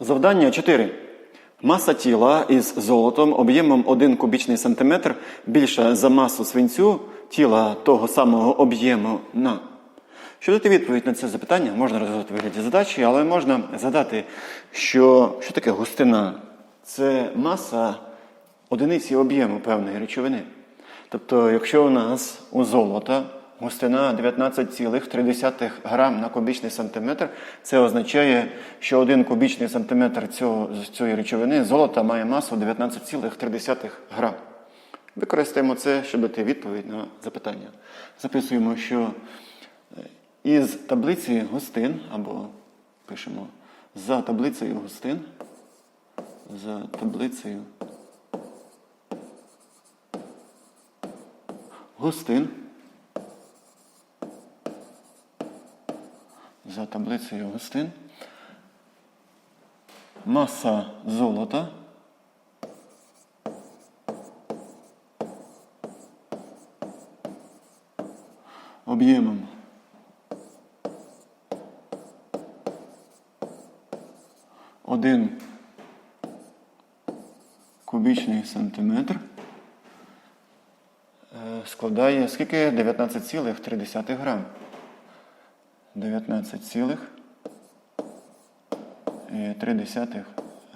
Завдання 4. Маса тіла із золотом об'ємом 1 кубічний сантиметр більша за масу свинцю тіла того самого об'єму на. Щоб дати відповідь на це запитання, можна розвивати в вигляді задачі, але можна згадати, що, що таке густина? Це маса одиниці об'єму певної речовини. Тобто, якщо у нас у золота густина 19,3 грам на кубічний сантиметр, це означає, що один кубічний сантиметр цього, цієї речовини золота має масу 19,3 грам. Використаємо це, щоб дати відповідь на запитання. Записуємо, що е, із таблиці густин, або пишемо за таблицею густин, за таблицею густин, за таблицею густин, маса золота об'ємом один кубічний сантиметр е, складає скільки? 19,3 грам. 19,3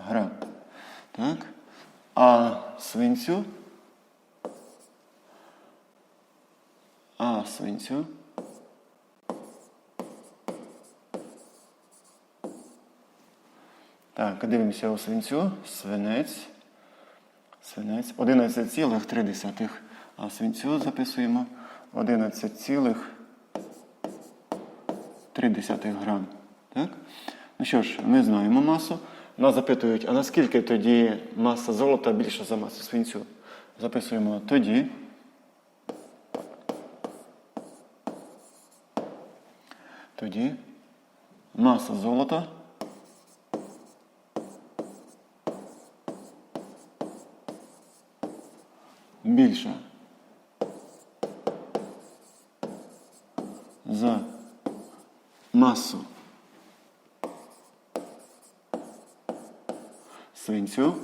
грам. Так? А свинцю А свинцю Так, дивимося у свинцю. Свинець. Свинець 11,3. А свинцю записуємо 11,3 грам. Так? Ну що ж, ми знаємо масу. Нас запитують, а наскільки тоді маса золота більша за масу свинцю? Записуємо тоді. Тоді маса золота більша за масу. Свинцю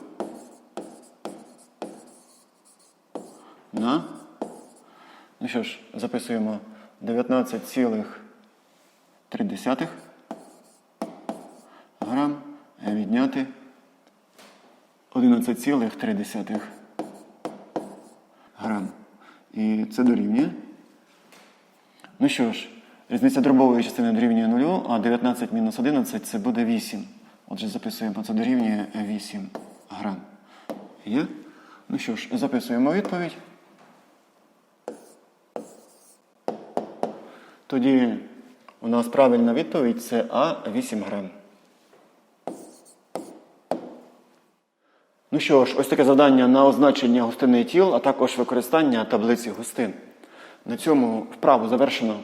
на. Ну що ж, записуємо 19,3 грам відняти 11,3 грам. І це дорівнює. Ну що ж, різниця дробової частини дорівнює 0, а 19 мінус 11 це буде 8. Отже, записуємо, це дорівнює 8 грам. Є? Ну що ж, записуємо відповідь. Тоді у нас правильна відповідь це А 8 грам. Ну що ж, ось таке завдання на означення густини тіл, а також використання таблиці густин. На цьому вправу завершено.